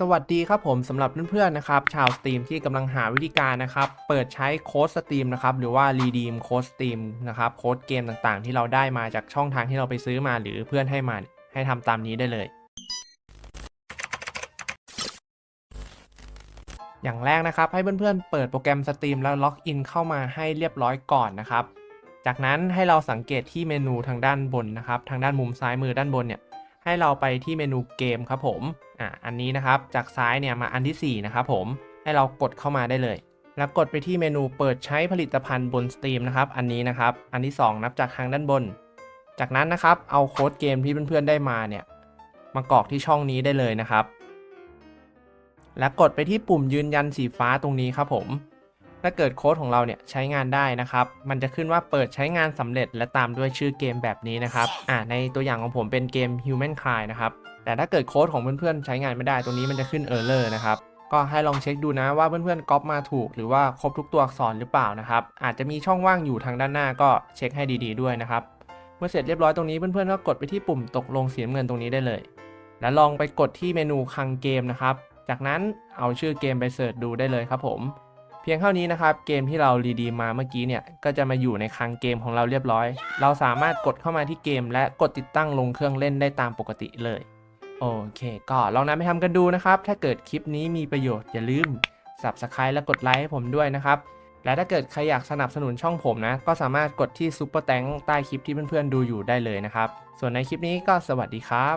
สวัสดีครับผมสำหรับเพื่อนๆนะครับชาวสตรีมที่กำลังหาวิธีการนะครับเปิดใช้โค้ดสตรีมนะครับหรือว่ารีดีมโค้ดสตรีมนะครับโค้ดเกมต่างๆ ที่เราได้มาจากช่องทางที่เราไปซื้อมาหรือเพื่อนให้มาให้ทำตามนี้ได้เลย อย่างแรกนะครับให้เพื่อนๆเปิดโปรแกรมสตรีมแล้วล็อกอินเข้ามาให้เรียบร้อยก่อนนะครับจากนั้นให้เราสังเกตที่เมนูทางด้านบนนะครับทางด้านมุมซ้ายมือด้านบนเนี่ยให้เราไปที่เมนูเกมครับผม อะอันนี้นะครับจากซ้ายเนี่ยมาอันที่4นะครับผมให้เรากดเข้ามาได้เลย แล้วกดไปที่เมนูเปิดใช้ผลิตภัณฑ์บนสตรีมนะครับอันนี้นะครับอันที่ 2 นับจากทางด้านบน จากนั้นนะครับเอาโค้ดเกมที่เพื่อนๆได้มาเนี่ยมากรอกที่ช่องนี้ได้เลยนะครับ และกดไปที่ปุ่มยืนยันสีฟ้าตรงนี้ครับผม ถ้าเกิดโค้ดของเราเนี่ยใช้งานได้นะครับ มันจะขึ้นว่าเปิดใช้งานสำเร็จ และตามด้วยชื่อเกมแบบนี้นะครับอ่าในตัวอย่างของผมเป็นเกม Human c r y นะครับแต่ถ้าเกิดโค้ดของเพื่อนๆใช้งานไม่ได้ตรงนี้มันจะขึ้น Error นะครับก็ให้ลองเช็คดูนะว่าเพื่อนๆก๊อปมาถูก หรือว่าครบทุกตัวอักษรหรือเปล่านะครับ อาจจะมีช่องว่างอยู่ทางด้านหน้าก็เช็คให้ดีๆด้วยนะครับ เมื่อเสร็จเรียบร้อยตรงนี้เพื่อนๆก็กดไปที่ปุ่มตกลงสีน้ำเงินตรงนี้ได้เลย แล้วลองไปกดที่เมนูคลังเกมนะครับ จากนั้นเอาชื่อเกมไปเสิร์ชดูได้เลยครับผมเพียงเท่านี้นะครับ เกมที่เรารีดีมาเมื่อกี้เนี่ย ก็จะมาอยู่ในคลังเกมของเราเรียบร้อย เราสามารถกดเข้ามาที่เกม และกดติดตั้งลงเครื่องเล่นได้ตามปกติเลย โอเค ก็ลองนำไปทำกันดูนะครับ ถ้าเกิดคลิปนี้มีประโยชน์อย่าลืม Subscribe และกดไลค์ให้ผมด้วยนะครับ และถ้าเกิดใครอยากสนับสนุนช่องผมนะ ก็สามารถกดที่ซุปเปอร์แตงใต้คลิปที่เพื่อนๆดูอยู่ได้เลยนะครับ ส่วนในคลิปนี้ก็สวัสดีครับ